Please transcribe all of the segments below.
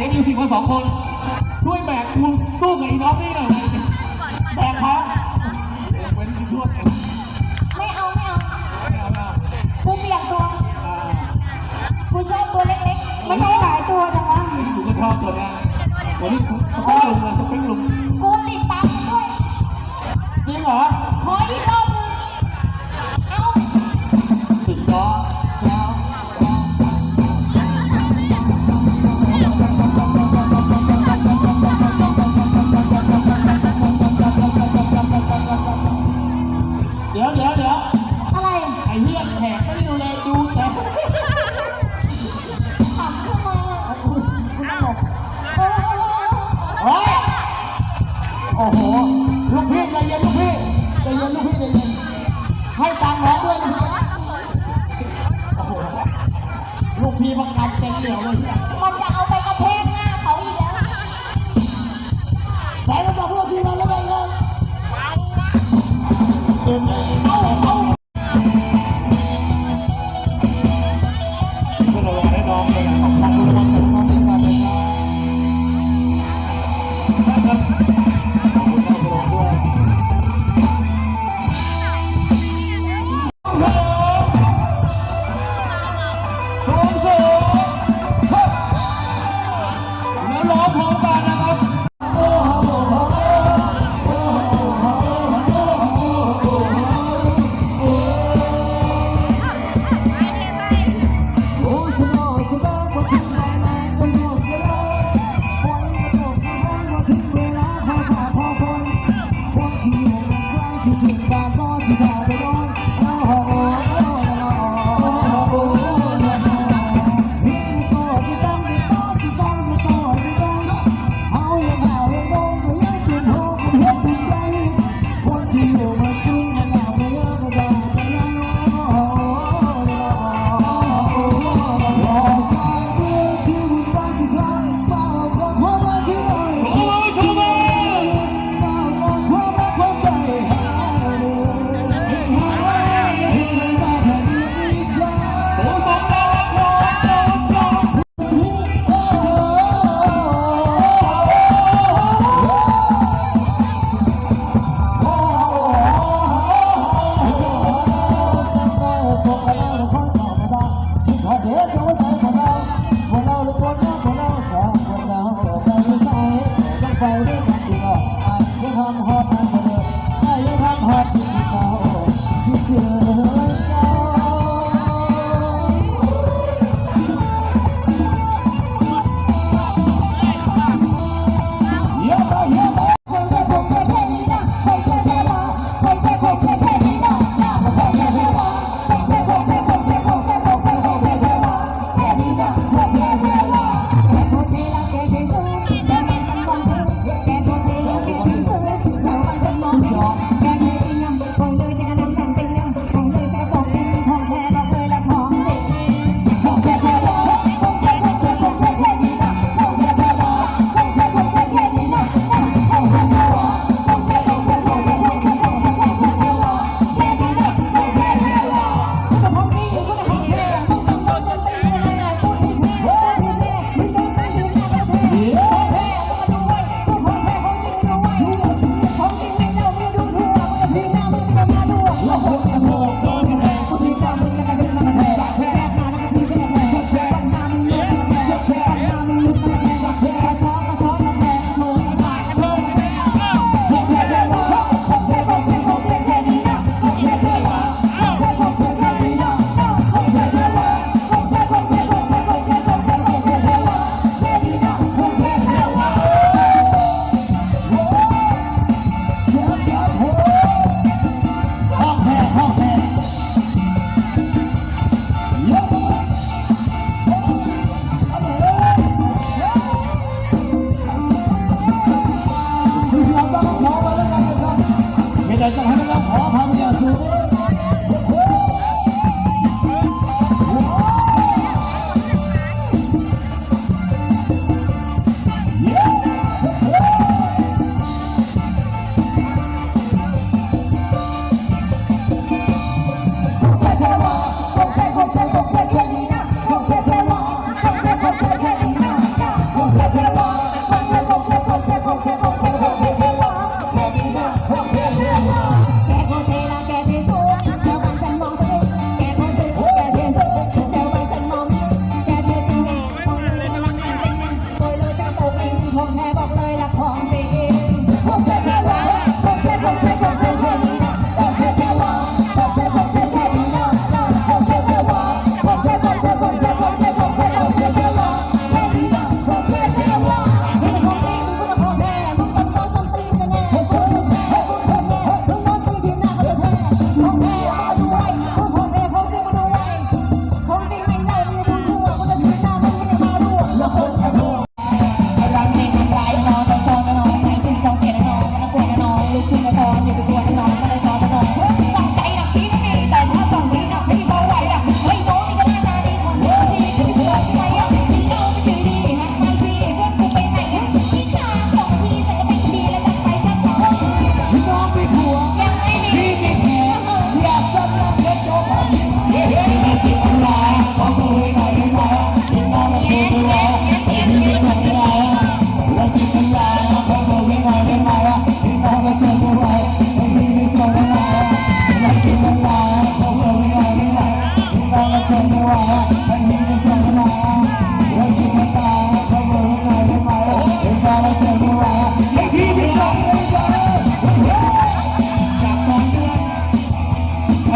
ก๋มิวสิกมาสองคน ช่วยแบกคูสู้กับอีน้องนี่หน่อยแบกเขาเว้นช่วยไม่เอาไม่เอากูเปียกตัวกูชอบตัวเล็กๆ ไม่ใช่หลายตัวแต่ มีประกันเต็มเหนียวเลยมันจะเอาไปกระเทกหน้าเขาอีกแล้วแต่เราจะพูดจริงราแล้วเองครับเต็มเล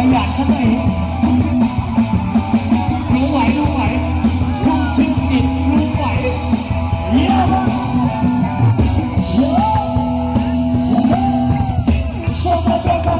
ประหยัดซะหน่อ